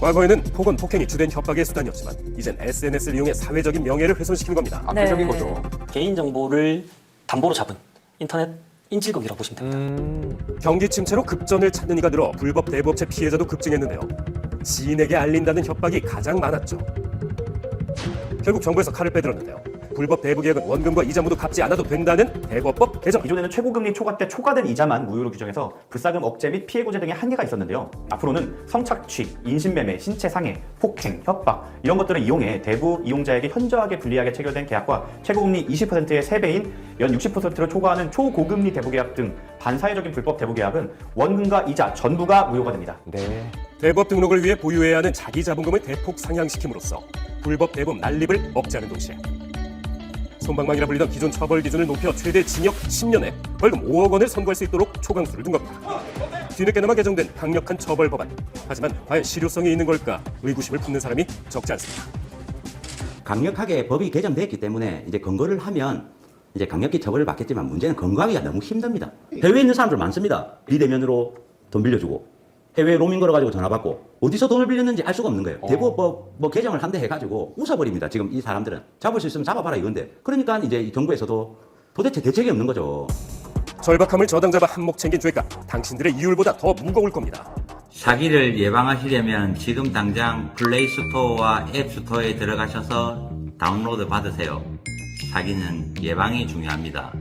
과거에는 폭언, 폭행이 주된 협박의 수단이었지만 이젠 SNS를 이용해 사회적인 명예를 훼손시키는 겁니다. 악의적인 네. 거죠. 개인 정보를 담보로 잡은 인터넷 인질극이라고 보시면 됩니다. 음, 경기 침체로 급전을 찾는 이가 늘어 불법 대부업체 피해자도 급증했는데요. 지인에게 알린다는 협박이 가장 많았죠. 결국 정부에서 칼을 빼들었는데요. 불법 대부 계약은 원금과 이자 모두 갚지 않아도 된다는 대법법 개정. 기존에는 최고금리 초과 때 초과된 이자만 무효로 규정해서 불사금 억제 및 피해 구제 등의 한계가 있었는데요. 앞으로는 성착취, 인신매매, 신체상해, 폭행, 협박 이런 것들을 이용해 대부 이용자에게 현저하게 불리하게 체결된 계약과 최고금리 20%의 3배인 연 60%를 초과하는 초고금리 대부 계약 등 반사회적인 불법 대부 계약은 원금과 이자 전부가 무효가 됩니다. 네. 대법 등록을 위해 보유해야 하는 자기 자본금을 대폭 상향시킴으로써 불법 대법 난립을 억제하는 동시에 손방망이라 불리던 기존 처벌 기준을 높여 최대 징역 10년에 벌금 5억 원을 선고할 수 있도록 초강수를 둔 겁니다. 뒤늦게나마 개정된 강력한 처벌 법안. 하지만 과연 실효성이 있는 걸까 의구심을 품는 사람이 적지 않습니다. 강력하게 법이 개정됐기 때문에 이제 근거를 하면 이제 강력히 처벌을 받겠지만 문제는 근거하기가 너무 힘듭니다. 해외에 있는 사람들 많습니다. 비대면으로 돈 빌려주고 해외 로밍 걸어가지고 전화 받고 어디서 돈을 빌렸는지 알 수가 없는 거예요. 대부법 뭐 개정을 한 대 해가지고 웃어버립니다. 지금 이 사람들은 잡을 수 있으면 잡아봐라 이건데 그러니까 이제 이 정부에서도 도대체 대책이 없는 거죠. 절박함을 저당 잡아 한몫 챙긴 죄가 당신들의 이율보다 더 무거울 겁니다. 사기를 예방하시려면 지금 당장 플레이 스토어와 앱 스토어에 들어가셔서 다운로드 받으세요. 사기는 예방이 중요합니다.